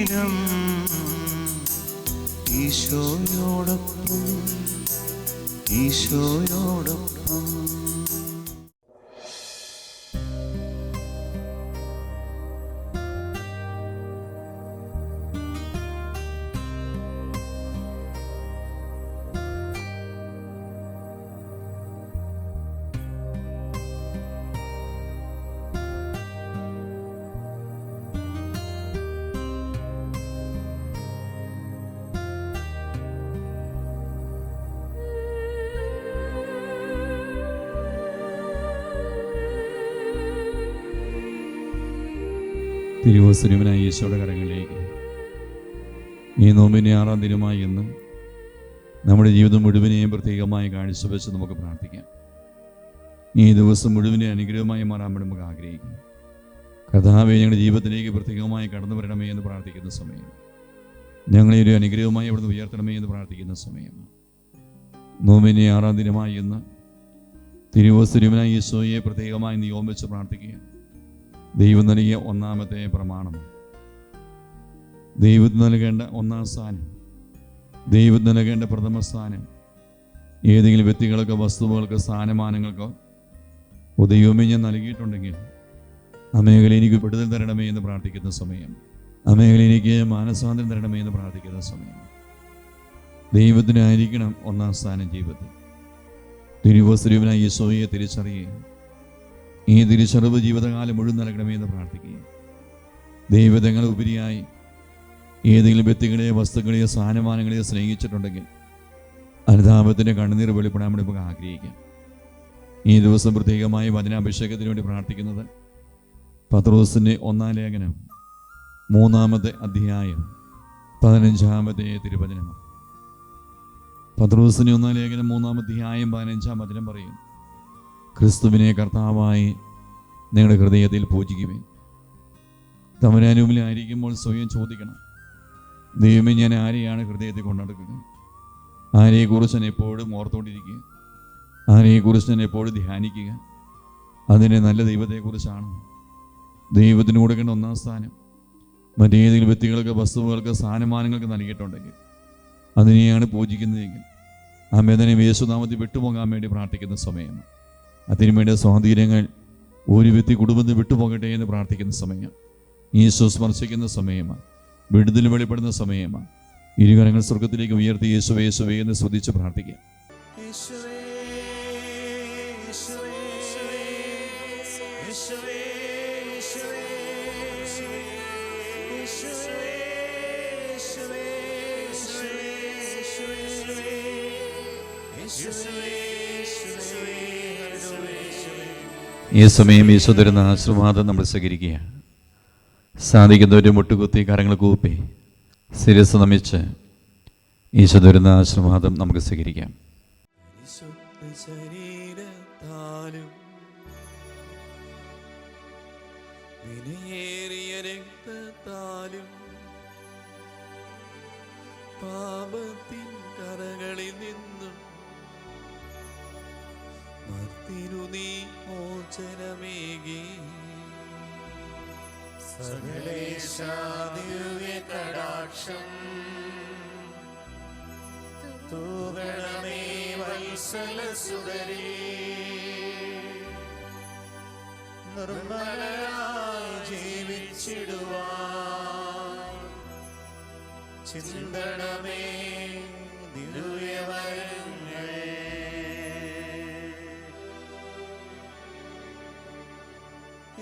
അനുദിനം ഈശോയോടൊപ്പം ഈശോയോടൊപ്പം. തിരുവസുരമനായ യേശോയുടെ കരങ്ങളിലേക്ക്. ഈ നോമ്പിനെ ആറാം ദിനമായി എന്നും നമ്മുടെ ജീവിതം മുഴുവനെയും പ്രത്യേകമായി കാഴ്ചവെച്ച് നമുക്ക് പ്രാർത്ഥിക്കാം. ഈ ദിവസം മുഴുവനെ അനുഗ്രഹമായി മാറാൻ വേണ്ടി നമുക്ക് ആഗ്രഹിക്കാം കഥാവെ ഞങ്ങളുടെ ജീവിതത്തിലേക്ക് പ്രത്യേകമായി കടന്നു വരണമേ എന്ന് പ്രാർത്ഥിക്കുന്ന സമയം. ഞങ്ങളെ ഒരു അനുഗ്രഹമായി അവിടുന്ന് ഉയർത്തണമേ എന്ന് പ്രാർത്ഥിക്കുന്ന സമയം. നോമിനെ ആറാം ദിനമായി എന്ന് തിരുവസുരമനായ ഈശോയെ പ്രത്യേകമായി നിയോമിച്ച് പ്രാർത്ഥിക്കുക ദൈവം നൽകിയ ഒന്നാമത്തെ പ്രമാണം. ദൈവത്തിന് നൽകേണ്ട ഒന്നാം സ്ഥാനം. ദൈവത്തിന് നൽകേണ്ട പ്രഥമ സ്ഥാനം. ഏതെങ്കിലും വ്യക്തികൾക്കോ വസ്തുവകൾക്ക് സ്ഥാനമാനങ്ങൾക്കോ ഓ ദൈവമേ ഞാൻ നൽകിയിട്ടുണ്ടെങ്കിൽ ആ മേഖല എനിക്ക് വിടുതൽ തരണമേ എന്ന് പ്രാർത്ഥിക്കുന്ന സമയം. ആ മേഖല എനിക്ക് മാനസാന്തരം തരണമേ എന്ന് പ്രാർത്ഥിക്കുന്ന സമയം. ദൈവത്തിനായിരിക്കണം ഒന്നാം സ്ഥാനം ജീവിതത്തിൽ. തിരുവസ്തുവിനായി യേശോയെ തിരിച്ചറിയുകയും ഈ തിരിച്ചറിവ് ജീവിതകാലം മുഴുവൻ നൽകണമേ എന്ന് പ്രാർത്ഥിക്കുകയും ദൈവതങ്ങൾ ഉപരിയായി ഏതെങ്കിലും വ്യക്തികളെയോ വസ്തുക്കളെയോ സ്ഥാനമാനങ്ങളെയോ സ്നേഹിച്ചിട്ടുണ്ടെങ്കിൽ അനുതാപത്തിന്റെ കണ്ണുനീർ വെളിപ്പെടാൻ വേണ്ടി നമുക്ക് ആഗ്രഹിക്കാം. ഈ ദിവസം പ്രത്യേകമായി വചനാഭിഷേകത്തിന് വേണ്ടി പ്രാർത്ഥിക്കുന്നത് പത്രോസിന്റെ ഒന്നാം ലേഖനം മൂന്നാമത്തെ അധ്യായം പതിനഞ്ചാമത്തെ തിരുവചനമാണ്. പത്രോസിന്റെ ഒന്നാം ലേഖനം മൂന്നാം അധ്യായം പതിനഞ്ചാം വചനം പറയും ക്രിസ്തുവിനെ കർത്താവായി നിങ്ങളുടെ ഹൃദയത്തിൽ പൂജിക്കുമേ തമരാനുമിലായിരിക്കുമ്പോൾ സ്വയം ചോദിക്കണം ദൈവമേ ഞാൻ ആരെയാണ് ഹൃദയത്തിൽ കൊണ്ടെടുക്കുക ആരെയെക്കുറിച്ച് ഞാൻ എപ്പോഴും ഓർത്തുകൊണ്ടിരിക്കുക ആരെയെക്കുറിച്ച് ഞാൻ എപ്പോഴും ധ്യാനിക്കുക? അതിനെ നല്ല ദൈവത്തെക്കുറിച്ചാണ്. ദൈവത്തിന് കൊടുക്കേണ്ട ഒന്നാം സ്ഥാനം മറ്റേതെങ്കിലും വ്യക്തികൾക്ക് വസ്തുവകൾക്ക് സ്ഥാനമാനങ്ങൾക്ക് നൽകിയിട്ടുണ്ടെങ്കിൽ അതിനെയാണ് പൂജിക്കുന്നതെങ്കിൽ ആ മേദനെ യേശുനാമത്തിൽ വിട്ടുപോകാൻ വേണ്ടി പ്രാർത്ഥിക്കുന്ന സമയമാണ്. അതിനുവേണ്ട സ്വാധീനങ്ങൾ ഒരു വ്യക്തി കുടുംബത്തിൽ വിട്ടുപോകട്ടെ എന്ന് പ്രാർത്ഥിക്കുന്ന സമയം ഈശോ സ്മർശിക്കുന്ന സമയമാണ് വിടുതൽ വെളിപ്പെടുന്ന സമയമാണ്. ഇരുകരങ്ങൾ സ്വർഗത്തിലേക്ക് ഉയർത്തി യേശുവേ യേശുവേ എന്ന് ശ്രദ്ധിച്ച് പ്രാർത്ഥിക്കാം. ഈ സമയം ഈശോ തരുന്ന ആശീർവാദം നമ്മൾ സ്വീകരിക്കുക സാധിക്കുന്നവർ മുട്ടുകുത്തി കരങ്ങൾ കൂപ്പി ശിരസ് നമിച്ച് ഈശോ തരുന്ന ആശീർവാദം നമുക്ക് സ്വീകരിക്കാം. രക്തത്താലും പാപത്തിൻ തിരുനീ മോചനമേകി. സകലേശാദിവ്യകടാക്ഷം. തൂകണമേ വത്സലസുതരേ നിർമ്മലരായി ജീവിച്ചിടുവാ ചിന്തണമേ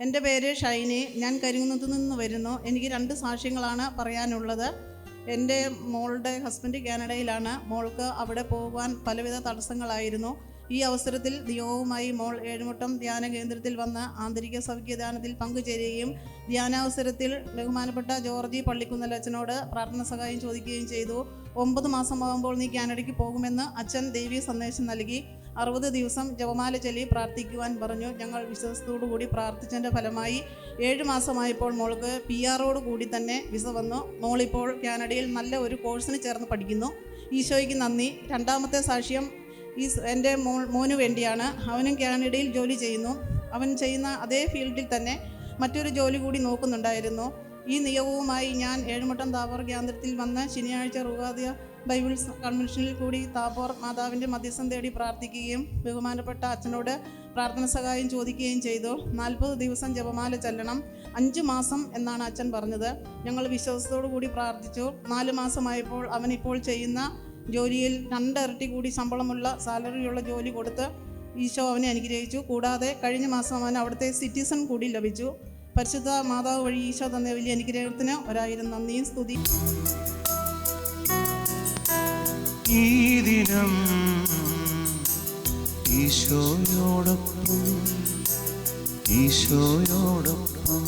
എന്റെ പേര് ഷൈനി. ഞാൻ കരിങ്ങുന്നത്ത് നിന്ന് വരുന്നു. എനിക്ക് രണ്ട് സാക്ഷ്യങ്ങളാണ് പറയാനുള്ളത്. എന്റെ മോളുടെ ഹസ്ബൻഡ് കാനഡയിലാണ്. മോൾക്ക് അവിടെ പോകാൻ പലവിധ തടസ്സങ്ങളായിരുന്നു. ഈ അവസരത്തിൽ ദിയോവുമായി മോൾ ഏഴുമുട്ടം ധ്യാന കേന്ദ്രത്തിൽ വന്ന് ആന്തരിക സൗഖ്യദാനത്തിൽ പങ്കുചേരുകയും ധ്യാനാവസരത്തിൽ ബഹുമാനപ്പെട്ട ജോർജി പള്ളിക്കുന്നൽ അച്ഛനോട് പ്രാർത്ഥന സഹായം ചോദിക്കുകയും ചെയ്തു. ഒമ്പത് മാസമാകുമ്പോൾ നീ കാനഡയ്ക്ക് പോകുമെന്ന് അച്ഛൻ ദൈവീയ സന്ദേശം നൽകി. അറുപത് ദിവസം ജപമാല ചൊല്ലി പ്രാർത്ഥിക്കുവാൻ പറഞ്ഞു. ഞങ്ങൾ വിശ്വാസത്തോടു കൂടി പ്രാർത്ഥിച്ചതിന്റെ ഫലമായി ഏഴ് മാസമായപ്പോൾ മോൾക്ക് പി ആറോട് കൂടി തന്നെ വിസ വന്നു. മോളിപ്പോൾ കാനഡയിൽ നല്ല ഒരു കോഴ്സിന് ചേർന്ന് പഠിക്കുന്നു. ഈശോയ്ക്ക് നന്ദി. രണ്ടാമത്തെ സാക്ഷ്യം ഈ എന്റെ മോൾ മോന് വേണ്ടിയാണ്. അവനും കാനഡയിൽ ജോലി ചെയ്യുന്നു. അവൻ ചെയ്യുന്ന അതേ ഫീൽഡിൽ തന്നെ മറ്റൊരു ജോലി കൂടി നോക്കുന്നുണ്ടായിരുന്നു. ഈ നിയമവുമായി ഞാൻ ഏഴുമുട്ടം താപോർ കേന്ദ്രത്തിൽ വന്ന് ശനിയാഴ്ച റുവാദിയ ബൈബിൾ കൺവെൻഷനിൽ കൂടി താപോർ മാതാവിന്റെ മധ്യസ്ഥം തേടി പ്രാർത്ഥിക്കുകയും ബഹുമാനപ്പെട്ട അച്ഛനോട് പ്രാർത്ഥന സഹായം ചോദിക്കുകയും ചെയ്തു. നാൽപ്പത് ദിവസം ജപമാല ചെല്ലണം. അഞ്ച് മാസം എന്നാണ് അച്ഛൻ പറഞ്ഞത്. ഞങ്ങൾ വിശ്വാസത്തോടു കൂടി പ്രാർത്ഥിച്ചു. നാല് മാസമായപ്പോൾ അവൻ ഇപ്പോൾ ചെയ്യുന്ന ജോലിയിൽ രണ്ടിരട്ടി കൂടി ശമ്പളമുള്ള സാലറിയുള്ള ജോലി കൊടുത്ത് ഈശോ അവനെ അനുഗ്രഹിച്ചു. കൂടാതെ കഴിഞ്ഞ മാസം അവൻ അവിടുത്തെ സിറ്റിസൺ കൂടി ലഭിച്ചു. പരിശുദ്ധ മാതാവ് വഴി ഈശോ തന്ന വലിയ അനുഗ്രഹത്തിന് ഒരായിരം നന്ദിയും സ്തുതി ഈ ദിനം ഈശോയോടൊപ്പം ഈശോയോടൊപ്പം.